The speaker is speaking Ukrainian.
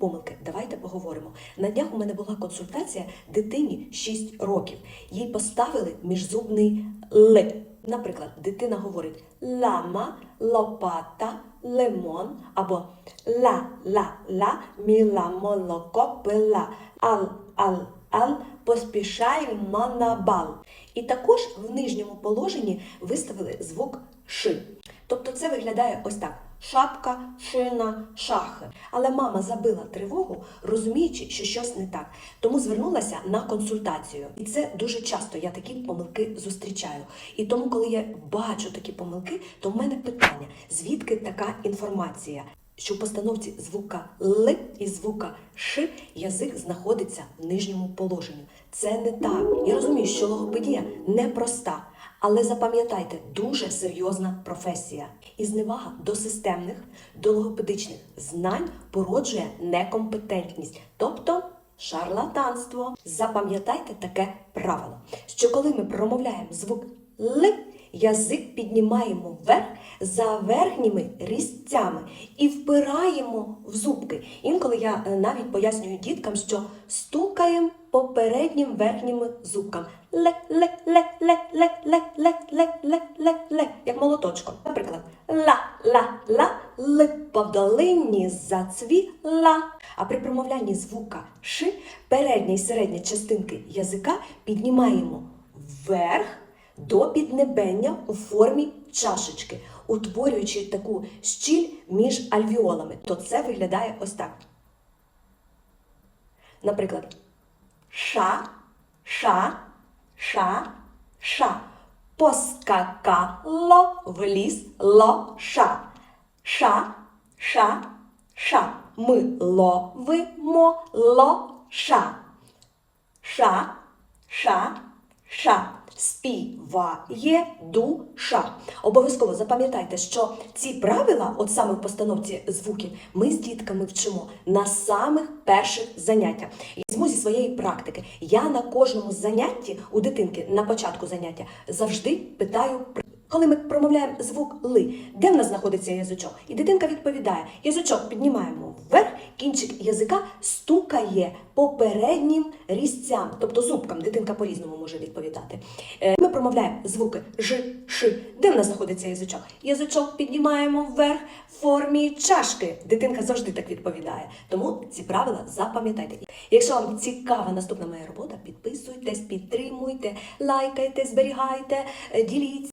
Помилки, давайте поговоримо. На днях у мене була консультація дитині 6 років. Їй поставили міжзубний Л. Наприклад, дитина говорить лама, лопата, лимон або ла ла ла міла молоко пила ал ал ал поспішаємо на бал. І також в нижньому положенні виставили звук ши. Тобто це виглядає ось так: шапка, шина, шахи. Але мама забила тривогу, розуміючи, що щось не так. Тому звернулася на консультацію. І це дуже часто я такі помилки зустрічаю. І тому, коли я бачу такі помилки, то в мене питання: звідки така інформація? Що в постановці звука Л і звука Ш язик знаходиться в нижньому положенні. Це не так. Я розумію, що логопедія непроста. Але запам'ятайте, дуже серйозна професія. І зневага до системних, до логопедичних знань породжує некомпетентність, тобто шарлатанство. Запам'ятайте таке правило, що коли ми промовляємо звук Л, язик піднімаємо вверх за верхніми різцями і впираємо в зубки. Інколи я е, навіть пояснюю діткам, що стукаємо по переднім верхнім зубкам. Ле, ле, ле, ле, ле, ле, ле, ле, ле, ле, ле, як молоточком. Наприклад, ла, ла, ла, липа в долині зацвіла. А при промовлянні звука ши передня і середня частинки язика піднімаємо вверх до піднебення у формі чашечки, утворюючи таку щіль між альвіолами. То це виглядає ось так. Наприклад, ша, ша, ша, ша. Поскакало в ліс лоша. Ша, ша, ша. Ми ловимо лоша. Ша, ша, ша. Співає душа. Обов'язково запам'ятайте, що ці правила, от саме в постановці звуків, ми з дітками вчимо на самих перших заняттях. Я візьму зі своєї практики. Я на кожному занятті у дитинки на початку заняття завжди питаю. Коли ми промовляємо звук ли, де в нас знаходиться язичок? І дитинка відповідає: язичок піднімаємо вверх, кінчик язика стукає по переднім різцям, тобто зубкам. Дитинка по-різному може відповідати. Е, Ми промовляємо звуки ж, ши. Де в нас знаходиться язичок? Язичок піднімаємо вверх в формі чашки. Дитинка завжди так відповідає. Тому ці правила запам'ятайте. Якщо вам цікава наступна моя робота, підписуйтесь, підтримуйте, лайкайте, зберігайте, е, діліться.